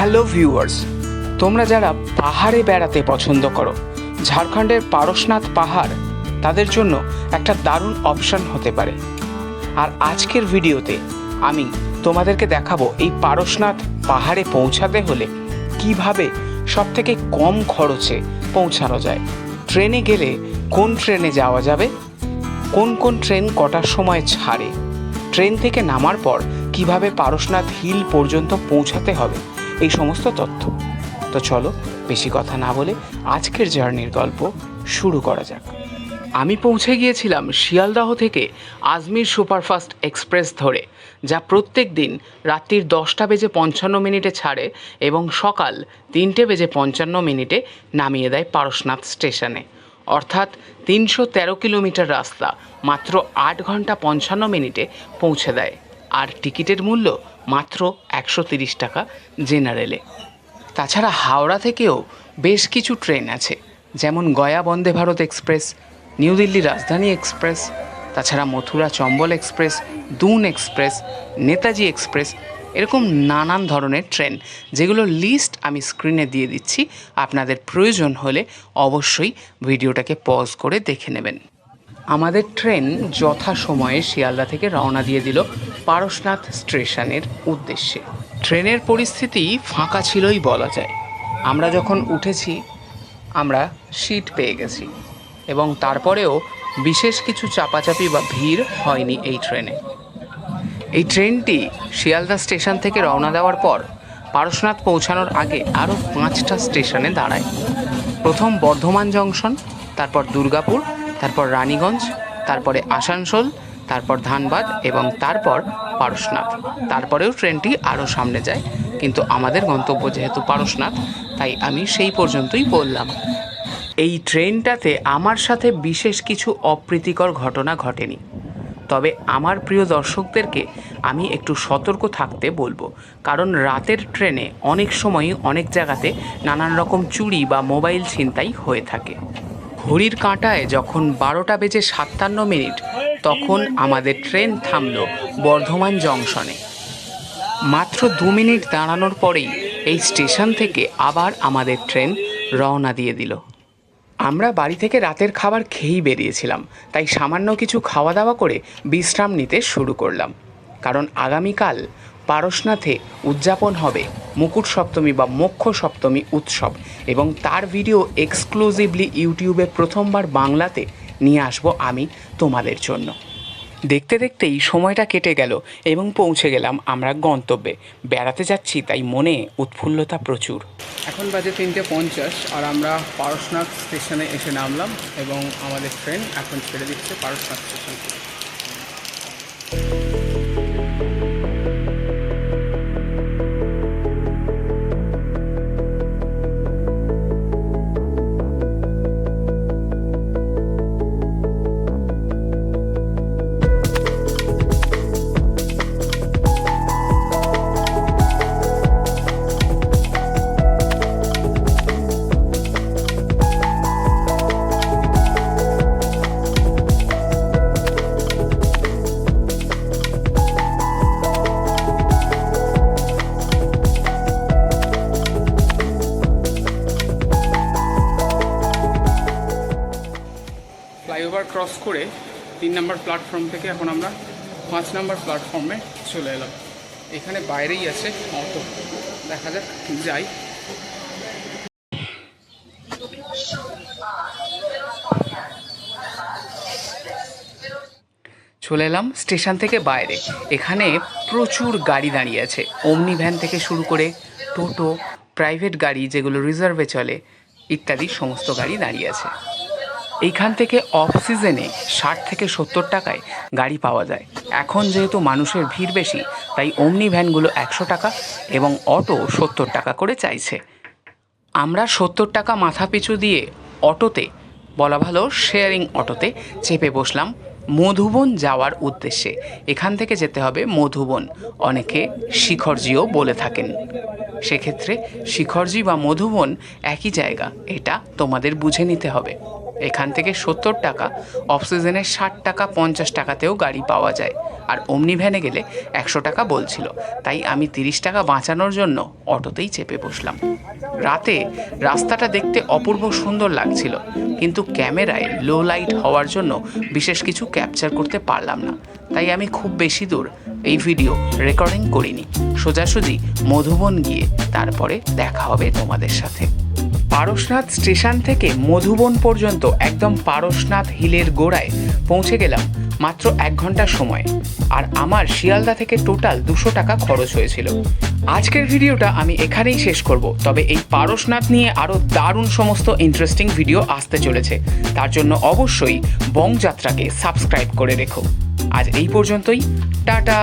Hello viewers, তোমরা যারা পাহাড়ে বেড়াতে পছন্দ করো, ঝাড়খণ্ডের পারশনাথ পাহাড়, তাদের জন্য একটা দারুণ অপশন হতে পারে। আর আজকের ভিডিওতে আমি তোমাদেরকে দেখাবো এই পারশনাথ পাহাড়ে পৌঁছাতে হলে কীভাবে সবথেকে কম খরচে পৌঁছানো যায়। ট্রেনে গেলে কোন ট্রেনে যাওয়া যাবে? কোন কোন ট্রেন কটার সময় ছাড়ে? ট্রেন থেকে নামার পর কীভাবে পারশনাথ হিল পর্যন্ত পৌঁছাতে হবে? এই সমস্ত তথ্য। তো চলো, বেশি কথা না বলে আজকের জার্নির গল্প শুরু করা যাক। আমি পৌঁছে গিয়েছিলাম শিয়ালদাহ থেকে আজমির সুপারফাস্ট এক্সপ্রেস ধরে, যা প্রত্যেক দিন রাত্রির দশটা বেজে পঞ্চান্ন মিনিটে ছাড়ে এবং সকাল তিনটে বেজে পঞ্চান্ন মিনিটে নামিয়ে দেয় পারশনাথ স্টেশনে। অর্থাৎ তিনশো তেরো কিলোমিটার রাস্তা মাত্র আট ঘণ্টা পঞ্চান্ন মিনিটে পৌঁছে দেয়। আর টিকিটের মূল্য মাত্র একশো তিরিশ টাকা জেনারেলে। তাছাড়া হাওড়া থেকেও বেশ কিছু ট্রেন আছে, যেমন Gaya Vande Bharat express, new Delhi Rajdhani express, তাছাড়া Mathura Chambal express, Doon express, Netaji express, এরকম নানান ধরনের ট্রেন, যেগুলো লিস্ট আমি স্ক্রিনে দিয়ে দিচ্ছি। আপনাদের প্রয়োজন হলে অবশ্যই ভিডিওটাকে পজ করে দেখে নেবেন। আমাদের ট্রেন যথা সময়ে শিয়ালদা থেকে রওনা দিয়ে দিল পারশনাথ স্টেশনের উদ্দেশ্যে। ট্রেনের পরিস্থিতি ফাঁকা ছিলই বলা যায়। আমরা যখন উঠেছি, আমরা সিট পেয়ে গেছি এবং তারপরেও বিশেষ কিছু চাপাচাপি বা ভিড় হয়নি এই ট্রেনে। এই ট্রেনটি শিয়ালদা স্টেশন থেকে রওনা দেওয়ার পর পারশনাথ পৌঁছানোর আগে আরও পাঁচটা স্টেশনে দাঁড়ায়। প্রথম বর্ধমান জংশন, তারপর দুর্গাপুর তারপর রানীগঞ্জ, তারপরে আসানসোল, তারপর ধানবাদ এবং তারপর পারশনাথ তারপরেও ট্রেনটি আরও সামনে যায়, কিন্তু আমাদের গন্তব্য যেহেতু পারশনাথ তাই আমি সেই পর্যন্তই বললাম। এই ট্রেনটাতে আমার সাথে বিশেষ কিছু অপ্রীতিকর ঘটনা ঘটেনি। তবে আমার প্রিয় দর্শকদেরকে আমি একটু সতর্ক থাকতে বলব, কারণ রাতের ট্রেনে অনেক সময়ই অনেক জায়গাতে নানান রকম চুরি বা মোবাইল ছিনতাই হয়ে থাকে। ঘড়ির কাঁটায় যখন বারোটা বেজে সাতান্ন মিনিট, তখন আমাদের ট্রেন থামল বর্ধমান জংশনে। মাত্র দু মিনিট দাঁড়ানোর পরেই এই স্টেশন থেকে আবার আমাদের ট্রেন রওনা দিয়ে দিল। আমরা বাড়ি থেকে রাতের খাবার খেয়েই বেরিয়েছিলাম, তাই সামান্য কিছু খাওয়া দাওয়া করে বিশ্রাম নিতে শুরু করলাম। কারণ আগামীকাল পারশনাথে উদযাপন হবে মুকুট সপ্তমী বা মোক্ষ সপ্তমী উৎসব এবং তার ভিডিও এক্সক্লুসিভলি ইউটিউবে প্রথমবার বাংলাতে নিয়ে আসব আমি তোমাদের জন্য। দেখতে দেখতেই সময়টা কেটে গেল এবং পৌঁছে গেলাম আমরা গন্তব্যে। বেড়াতে যাচ্ছি, তাই মনে উৎফুল্লতা প্রচুর। এখন বাজে তিনটে পঞ্চাশ আর আমরা পারশনাথ স্টেশনে এসে নামলাম এবং আমাদের ট্রেন এখন ছেড়ে দিচ্ছে পারশনাথ স্টেশন ক্রস করে তিন নম্বর প্ল্যাটফর্ম থেকে এখন আমরা পাঁচ নম্বর প্ল্যাটফর্মে চলে এলাম। এখানে বাইরেই আছে অটো দেখা যাক যাই চলে এলাম স্টেশন থেকে বাইরে। এখানে প্রচুর গাড়ি দাঁড়িয়ে আছে। অমনি ভ্যান থেকে শুরু করে টোটো প্রাইভেট গাড়ি যেগুলো রিজার্ভে চলে, ইত্যাদি সমস্ত গাড়ি দাঁড়িয়ে আছে। এইখান থেকে অফ সিজনে ষাট থেকে সত্তর টাকায় গাড়ি পাওয়া যায়। এখন যেহেতু মানুষের ভিড় বেশি, তাই অমনি ভ্যানগুলো একশো টাকা এবং অটো সত্তর টাকা করে চাইছে। আমরা সত্তর টাকা মাথা পিছু দিয়ে অটোতে, বলা ভালো শেয়ারিং অটোতে চেপে বসলাম মধুবন যাওয়ার উদ্দেশ্যে। এখান থেকে যেতে হবে মধুবন। অনেকে শিখরজিও বলে থাকেন। সেক্ষেত্রে শিখরজি বা মধুবন একই জায়গা, এটা তোমাদের বুঝে নিতে হবে। এখান থেকে সত্তর টাকা অফ সিজনে ষাট টাকা, পঞ্চাশ টাকাতেও গাড়ি পাওয়া যায়। আর অমনি ভ্যানে গেলে একশো টাকা বলছিল। তাই আমি তিরিশ টাকা বাঁচানোর জন্য অটোতেই চেপে বসলাম। রাতে রাস্তাটা দেখতে অপূর্ব সুন্দর লাগছিল, কিন্তু ক্যামেরায় লো লাইট হওয়ার জন্য বিশেষ কিছু ক্যাপচার করতে পারলাম না। তাই আমি খুব বেশি দূর এই ভিডিও রেকর্ডিং করিনি। সোজাসুজি মধুবন গিয়ে তারপরে দেখা হবে তোমাদের সাথে। পারসনাথ স্টেশন থেকে মধুবন পর্যন্ত একদম পারসনাথ হিলের গোড়ায় পৌঁছে গেলাম মাত্র এক ঘণ্টা সময়। আর আমার শিয়ালদা থেকে টোটাল দুশো টাকা খরচ হয়েছিল। আজকের ভিডিওটা আমি এখানেই শেষ করব, তবে এই পারসনাথ নিয়ে আরও দারুণ সমস্ত ইন্টারেস্টিং ভিডিও আসতে চলেছে। তার জন্য অবশ্যই বংযাত্রাকে সাবস্ক্রাইব করে রেখো। আজ এই পর্যন্তই, টাটা!